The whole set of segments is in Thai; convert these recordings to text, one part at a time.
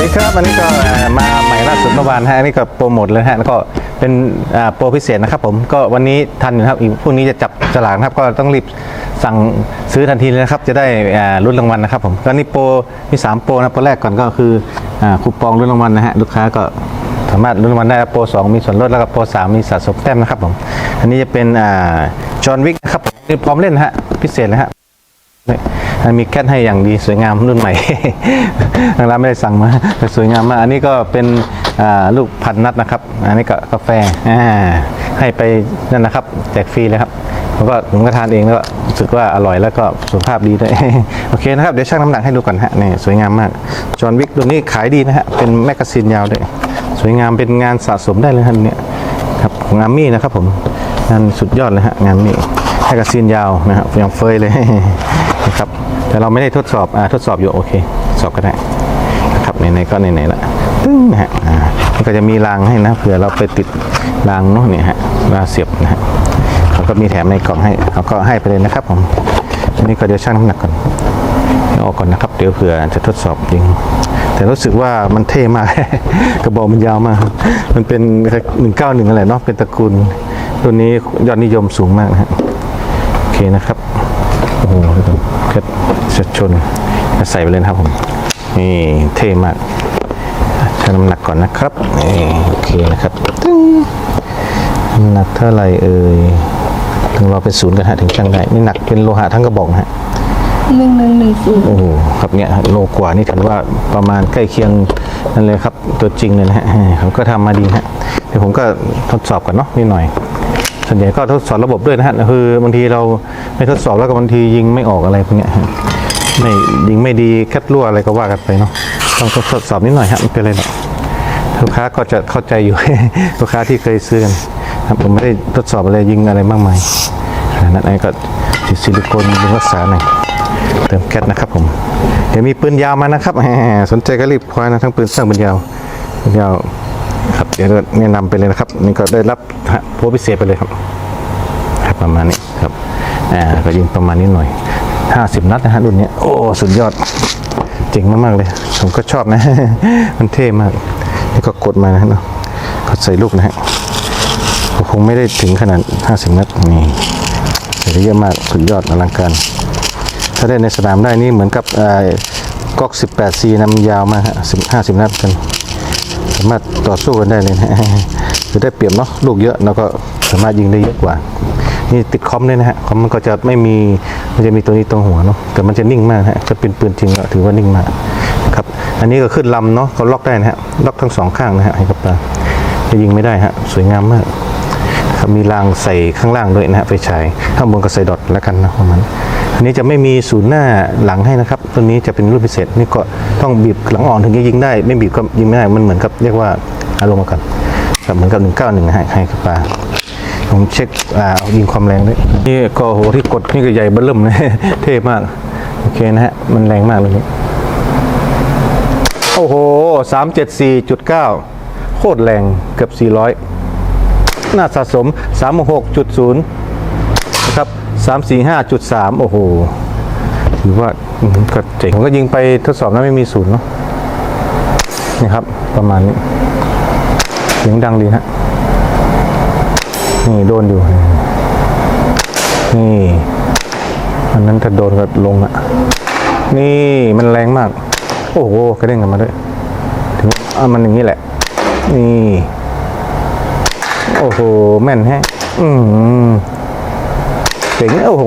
ดีครับอันนี้ก็มาใหม่ล่าสุดเมื่อวานฮะอันนี้ก็โปรโมทเลยฮะแล้วก็เป็นโปรพิเศษนะครับผมก็วันนี้ทันอยู่นะครับอีกพรุ่งนี้จะจับฉลากครับก็ต้องรีบสั่งซื้อทันทีเลยนะครับ จะได้รุ่นรางวัลนะครับผมก็นี่โปรมีสามโปรนะโปรแรกก่อนก็คือคูปองรุ่นรางวัลนะฮะลูกค้าก็สามารถรุ่นรางวัลได้โปรสองมีส่วนลดแล้วก็โปรสามมีสะสมแต้มนะครับผมอันนี้จะเป็นจอห์นวิกนะครับนี่พร้อมเล่นฮะพิเศษนะฮะ มันมีแคทให้อย่างดีสวยงามรุ่นใหม่ ทางร้านไม่ได้สั่งมาแต่สวยงามมาก อันนี้ก็เป็นลูกพันนัดนะครับ อันนี้ก็กาแฟให้ไปนั่นนะครับแจกฟรีเลยครับแล้วก็ผมก็ทานเองแล้วรู้สึกว่าอร่อยแล้วก็สุขภาพดีด้วยโอเคนะครับเดี๋ยวชั่งน้ำหนักให้ดูก่อนฮะนี่สวยงามมากจอห์นวิกตัวนี้ขายดีนะฮะเป็นแมกกาซีนยาวด้วยสวยงามเป็นงานสะสมได้เลยครับเนี่ยครับงอามี่นะครับผมงานสุดยอดเลยฮะงานนี้แมกกาซีนยาวนะครับยังเฟยเลยนะครับ แต่เราไม่ได้ทดสอบอ่าทดสอบอยู่โอเคสอบก็ได้นะครับไหนๆก็ไหนๆละตึ้งนะฮะอ่ามันก็จะมีรางให้นะเผื่อเราไปติดรางเนาะเนี่ยฮะราเสียบนะฮะเขาก็มีแถมในกล่องให้เขาก็ให้ไปเลยนะครับผมอันนี้ก็เดี๋ยวชั่งน้ำหนักก่อนออกก่อนนะครับเดี๋ยวเผื่อจะทดสอบจริงแต่รู้สึกว่ามันเท่มาก กระบอกมันยาวมาก มันเป็นหนึ่งเก้าหนึ่งอะไรเนาะเป็นตระกูล ตัวนี้ยอดนิยมสูงมากนะฮะโอเคนะครับ โอ้โหแค่ชัดชนใส่ไปเลยนะครับผม นี่เท่มากชั่งน้ำหนักก่อนนะครับนี่โอเคนะครับตึ้งน้ำหนักเท่าไหร่เอ่ยถึงเราเป็นศูนย์กันฮะถึงชั่งได้นี่หนักเป็นโลหะทั้งกระบอกนะฮะหนึ่งหนึ่งหนึ่งศูนย์โอ้โหครับเนี่ยโลกว่านี่ถือว่าประมาณใกล้เคียงนั่นเลยครับ ตัวจริงเลยนะฮะเขาก็ทำมาดีฮะเดี๋ยวผมก็ทดสอบก่อนเนาะนิดหน่อย ส่วนใหญ่ก็ทดสอบระบบด้วยนะฮะคือบางทีเราไม่ทดสอบแล้วก็บางทียิงไม่ออกอะไรพวกเนี้ยไม่ยิงไม่ดีแคดรั่วอะไรก็ว่ากันไปเนาะต้องทดสอบนิดหน่อยฮะไม่เป็นไรหรอกลูกค้าก็จะเข้าใจอยู่ลูกค้าที่เคยซื้อกันครับผมไม่ได้ทดสอบอะไรยิงอะไรมากมายขนาดนั้นไอ้ก็ติดซิลิโคนยิงรักษาหน่อยเติมแก๊สนะครับผมเดี๋ยวมีปืนยาวมานะครับสนใจก็รีบคว้านะทั้งปืนสั้นปืนยาวปืนยาว ดี๋ยวแนะนำไปเลยนะครับ นี่ก็ได้รับโพพิเศษไปเลยครับครับประมาณนี้ครับอ่าก็ยิงประมาณนี้หน่อย 50 นัดนะฮะรุ่นเนี้ยโอ้สุดยอดเจ๋งมากๆเลย ผมก็ชอบนะ มันเท่มากนี่ก็กดมานะเนาะกดใส่ลูกนะฮะก็คงไม่ได้ถึงขนาด 50 นัดนี่แต่ได้เยอะมากสุดยอดอลังการถ้าได้ในสนามได้นี่เหมือนกับอ่อก๊อก 18C นะมันยาวมากฮะ15 0นัดกัน สามารถต่อสู้กันได้เลยนะคือได้เปรียบเนาะลูกเยอะแล้วก็สามารถยิงได้เยอะกว่า นี่ติดคอมด้วยนะฮะคอมมันก็จะไม่มีมันจะมีตัวนี้ตรงหัวเนาะแต่มันจะนิ่งมากฮะจะเป็นปืนจริงก็ถือว่านิ่งมากนะครับอันนี้ก็ขึ้นลำเนาะเขาล็อกได้นะฮะล็อกทั้งสองข้างนะฮะให้กับตาจะยิงไม่ได้ฮะสวยงามมากมีรางใส่ข้างล่างด้วยนะฮะไฟฉายข้างบนก็ใส่ดอทแล้วกันนะประมาณ อันนี้จะไม่มีศูนย์หน้าหลังให้นะครับ ตัวนี้จะเป็นรุ่นพิเศษนี่ก็ต้องบีบหลังอ่อนถึงจะยิงได้ ไม่บีบก็ยิงไม่ได้ มันเหมือนกับเรียกว่าอารมณ์กันครับเหมือนกับ191นะฮะให้กับปลาผมเช็คอ่ายิงความแรงด้วยนี่ก็โหที่กดนี่ก็ใหญ่เบิ้ลมเลยเท่มากโอเคนะฮะมันแรงมากเลยนี่โอ้โห374.9โคตรแรงเกือบ400หน้าสะสม 36.0 นะครับ345.3โอ้โห ถือว่าก็เจ๋งผมก็ยิงไปทดสอบนะไม่มีศูนย์เนาะนี่ครับ ประมาณนี้เสียงดังดีฮะนี่โดนอยู่ นี่อันนั้นถ้าโดนก็ลงอะนี่มันแรงมาก โอ้โหกระเด้งกันมาด้วยถึงอะมันอย่างนี้แหละ นี่ โอ้โห แม่นแฮะ อืม เจ๋งโอ้โห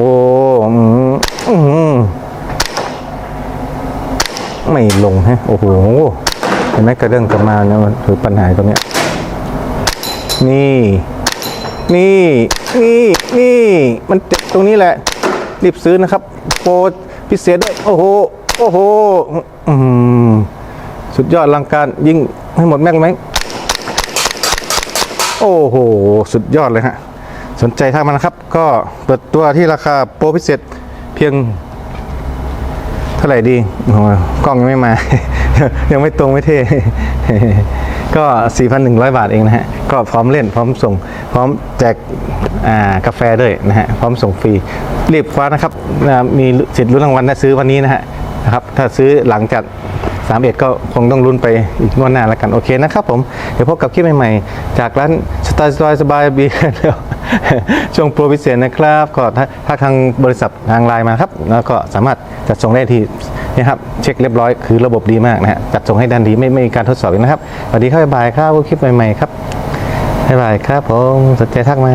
อืมอืมไม่ลงฮะโอ้โหเห็นไหมกระเด้งกลับมาเนี่ยมันคือปัญหาตรงเนี้ยนี่ นี่นี่นี่มันตรงนี้แหละ รีบซื้อนะครับโปรพิเศษด้วยโอ้โหโอ้โหสุดยอดลังการยิงให้หมดแม็กไหมโอ้โห สุดยอดเลยฮะ สนใจทางมันะครับ ก็เปิดตัวที่ราคาโปรพิเศษเพียงเท่าไหร่ดีโอ้โหกล้องยังไม่มา ยังไม่ตรงไม่เท่ ก็ 4,100 บาทเองนะฮะ ก็พร้อมเล่น พร้อมส่ง พร้อมแจกกาแฟด้วยนะฮะ พร้อมส่งฟรี รีบคว้านะครับ มีสิทธิ์ลุ้นรางวัลนะซื้อวันนี้นะฮะนะครับ ถ้าซื้อหลังจาก31ก็คงต้องลุ้นไปอีกงวดหน้าแล้วกัน โอเคนะครับผม เดี๋ยวพบกับคลิปใหม่ๆ จากร้าน สไตล์สบายสบายบีแล้วช่วงโปรพิเศษนะครับ ก็ถ้าทางบริษัททางไลน์มาครับ แล้วก็สามารถจัดส่งได้ที่นี่ครับ เช็คเรียบร้อยคือระบบดีมากนะฮะจัดส่งให้ดันดีไม่ไม่มีการทดสอบอีกนะครับสวัสดีครับบ๊ายบายครับพบคลิปใหม่ๆครับบ๊ายบายครับผมสนใจทักมา